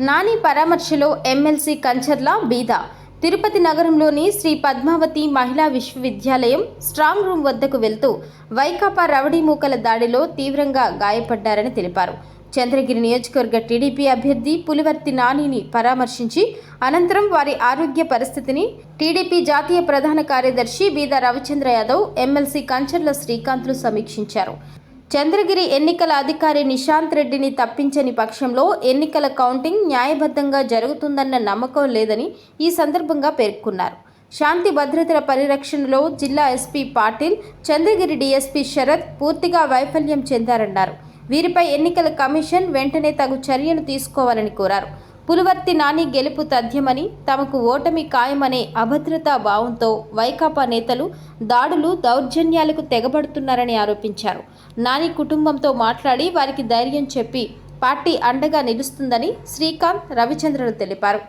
Nani పరామర్శలో MLC Kancharla బీద. తిరుపతి నగరంలోని శ్రీ పద్మావతి మహిళా విశ్వవిద్యాలయం స్ట్రాంగ్ రూమ్ వద్దకు వెళ్తూ వైకాపా రవడీ మూకల దాడిలో తీవ్రంగా గాయపడ్డారని తెలిపారు. చంద్రగిరి నియోజకవర్గ టీడీపీ అభ్యర్థి పులివర్తి నానిని పరామర్శించి అనంతరం వారి ఆరోగ్య పరిస్థితిని టీడీపీ జాతీయ ప్రధాన కార్యదర్శి బీద రవిచంద్ర యాదవ్ ఎమ్మెల్సీ కంచర్ల శ్రీకాంత్లు సమీక్షించారు. చంద్రగిరి ఎన్నికల అధికారి నిశాంత్ రెడ్డిని తప్పించని పక్షంలో ఎన్నికల కౌంటింగ్ న్యాయబద్ధంగా జరుగుతుందన్న నమ్మకం లేదని ఈ సందర్భంగా పేర్కొన్నారు. శాంతి భద్రతల పరిరక్షణలో జిల్లా ఎస్పీ పాటిల్ చంద్రగిరి డీఎస్పీ శరత్ పూర్తిగా వైఫల్యం చెందారన్నారు. వీరిపై ఎన్నికల కమిషన్ వెంటనే తగు చర్యలు తీసుకోవాలని కోరారు. పులివర్తి నాని గెలుపు తథ్యమని తమకు ఓటమి ఖాయమనే అభద్రతా భావంతో వైకాపా నేతలు దాడులు దౌర్జన్యాలకు తెగబడుతున్నారని ఆరోపించారు. నాని కుటుంబంతో మాట్లాడి వారికి ధైర్యం చెప్పి పార్టీ అండగా నిలుస్తుందని శ్రీకాంత్ రవిచంద్రలు తెలిపారు.